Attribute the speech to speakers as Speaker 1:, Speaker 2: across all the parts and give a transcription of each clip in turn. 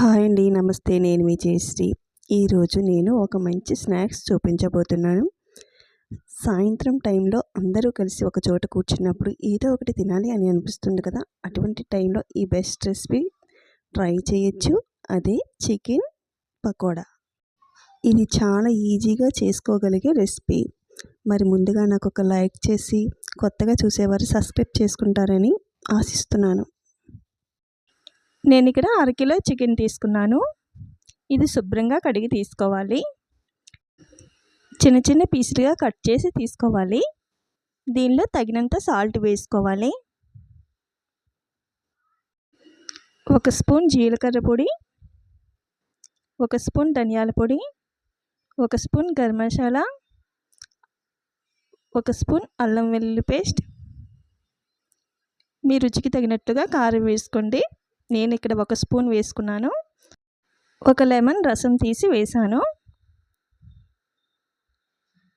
Speaker 1: Hi అండి నమస్తే. నేను మీ జయశ్రీ ఈరోజు నేను ఒక మంచి స్నాక్స్ చూపించబోతున్నాను. సాయంత్రం టైంలో అందరూ కలిసి ఒక చోట కూర్చున్నప్పుడు ఏదో ఒకటి తినాలి అని అనిపిస్తుంది కదా. అటువంటి టైంలో ఈ బెస్ట్ రెసిపీ ట్రై చేయొచ్చు. అదే చికెన్ పకోడా. ఇది చాలా ఈజీగా చేసుకోగలిగే రెసిపీ. మరి ముందుగా నాకు ఒక లైక్ చేసి కొత్తగా చూసేవారు సబ్స్క్రైబ్ చేసుకుంటారని ఆశిస్తున్నాను.
Speaker 2: నేను ఇక్కడ అరకిలో చికెన్ తీసుకున్నాను. ఇది శుభ్రంగా కడిగి తీసుకోవాలి. చిన్న చిన్న పీసులుగా కట్ చేసి తీసుకోవాలి. దీనిలో తగినంత సాల్ట్ వేసుకోవాలి. ఒక స్పూన్ జీలకర్ర పొడి ఒక స్పూన్ ధనియాల పొడి ఒక స్పూన్ గరం మసాలా ఒక స్పూన్ అల్లం వెల్లుల్లి పేస్ట్. మీ రుచికి తగినట్టుగా కారం వేసుకోండి. నేను ఇక్కడ ఒక స్పూన్ వేసుకున్నాను. ఒక లెమన్ రసం తీసి వేసాను.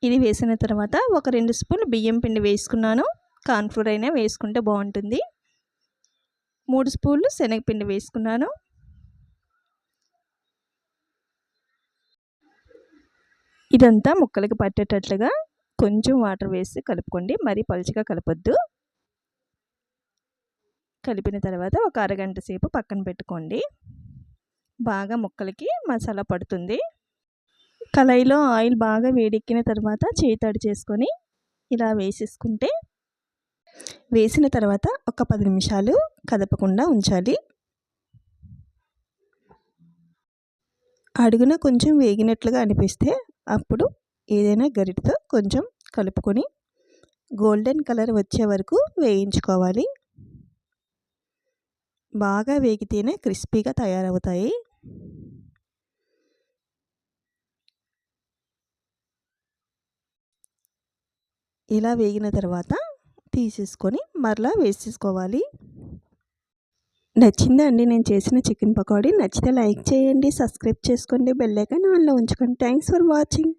Speaker 2: ఇది వేసిన తర్వాత ఒక రెండు స్పూన్ బియ్యం పిండి వేసుకున్నాను. కార్న్ఫ్లోర్ అయినా వేసుకుంటే బాగుంటుంది. మూడు స్పూన్లు శనగపిండి వేసుకున్నాను. ఇదంతా ముక్కలకి పట్టేటట్లుగా కొంచెం వాటర్ వేసి కలుపుకోండి. మరీ పలుచగా కలపొద్దు. కలిపిన తర్వాత ఒక అరగంట సేపు పక్కన పెట్టుకోండి. బాగా ముక్కలకి మసాలా పడుతుంది. కళాయిలో ఆయిల్ బాగా వేడెక్కిన తర్వాత చేతడి చేసుకొని ఇలా వేసేసుకుంటే వేసిన తర్వాత ఒక పది నిమిషాలు కదపకుండా ఉంచాలి. అడుగున కొంచెం వేగినట్లుగా అనిపిస్తే అప్పుడు ఏదైనా గరిటతో కొంచెం కలుపుకొని గోల్డెన్ కలర్ వచ్చే వరకు వేయించుకోవాలి. బాగా వేగితేనే క్రిస్పీగా తయారవుతాయి. ఇలా వేగిన తర్వాత తీసేసుకొని మరలా వేసేసుకోవాలి. నచ్చిందా అండి? నేను చేసిన చికెన్ పకోడీ నచ్చితే లైక్ చేయండి సబ్స్క్రైబ్ చేసుకోండి బెల్ ఐకాన్ ఆన్లో ఉంచుకోండి. Thanks for watching.